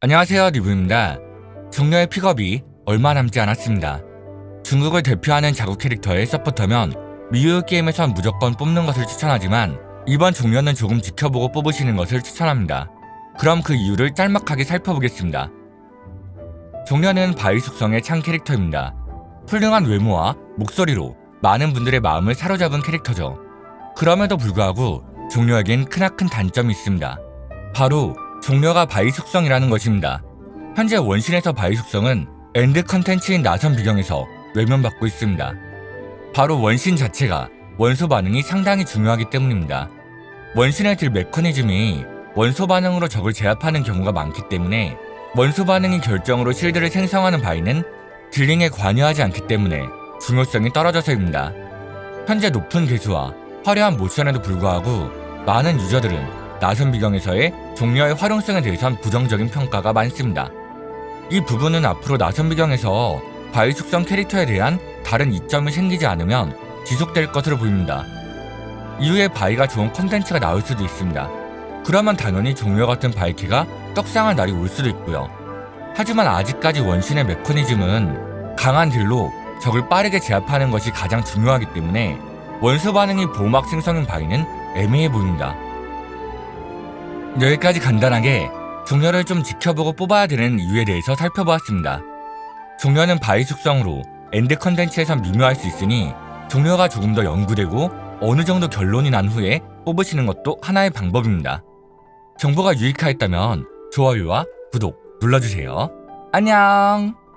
안녕하세요 리브입니다. 종료의 픽업이 얼마 남지 않았습니다. 중국을 대표하는 자국 캐릭터의 서포터면 미유 게임에선 무조건 뽑는 것을 추천하지만 이번 종료는 조금 지켜보고 뽑으시는 것을 추천합니다. 그럼 그 이유를 짤막하게 살펴보겠습니다. 종료는 바위 숙성의 창 캐릭터입니다. 훌륭한 외모와 목소리로 많은 분들의 마음을 사로잡은 캐릭터죠. 그럼에도 불구하고 종료에겐 크나큰 단점이 있습니다. 바로 종료가 바위 숙성이라는 것입니다. 현재 원신에서 바위 숙성은 엔드 컨텐츠인 나선 비경에서 외면받고 있습니다. 바로 원신 자체가 원소 반응이 상당히 중요하기 때문입니다. 원신의 딜 메커니즘이 원소 반응으로 적을 제압하는 경우가 많기 때문에 원소 반응이 결정으로 실드를 생성하는 바위는 딜링에 관여하지 않기 때문에 중요성이 떨어져서입니다. 현재 높은 개수와 화려한 모션에도 불구하고 많은 유저들은 나선 비경에서의 종료의 활용성에 대해선 부정적인 평가가 많습니다. 이 부분은 앞으로 나선 비경에서 바위 숙성 캐릭터에 대한 다른 이점이 생기지 않으면 지속될 것으로 보입니다. 이후에 바위가 좋은 콘텐츠가 나올 수도 있습니다. 그러면 당연히 종료 같은 바이키가 떡상할 날이 올 수도 있고요. 하지만 아직까지 원신의 메커니즘은 강한 딜로 적을 빠르게 제압하는 것이 가장 중요하기 때문에 원소 반응이 보호막 생성인 바위는 애매해 보입니다. 여기까지 간단하게 종료를 좀 지켜보고 뽑아야 되는 이유에 대해서 살펴보았습니다. 종료는 바위 숙성으로 엔드 컨텐츠에선 미묘할 수 있으니 종료가 조금 더 연구되고 어느 정도 결론이 난 후에 뽑으시는 것도 하나의 방법입니다. 정보가 유익하였다면 좋아요와 구독 눌러주세요. 안녕!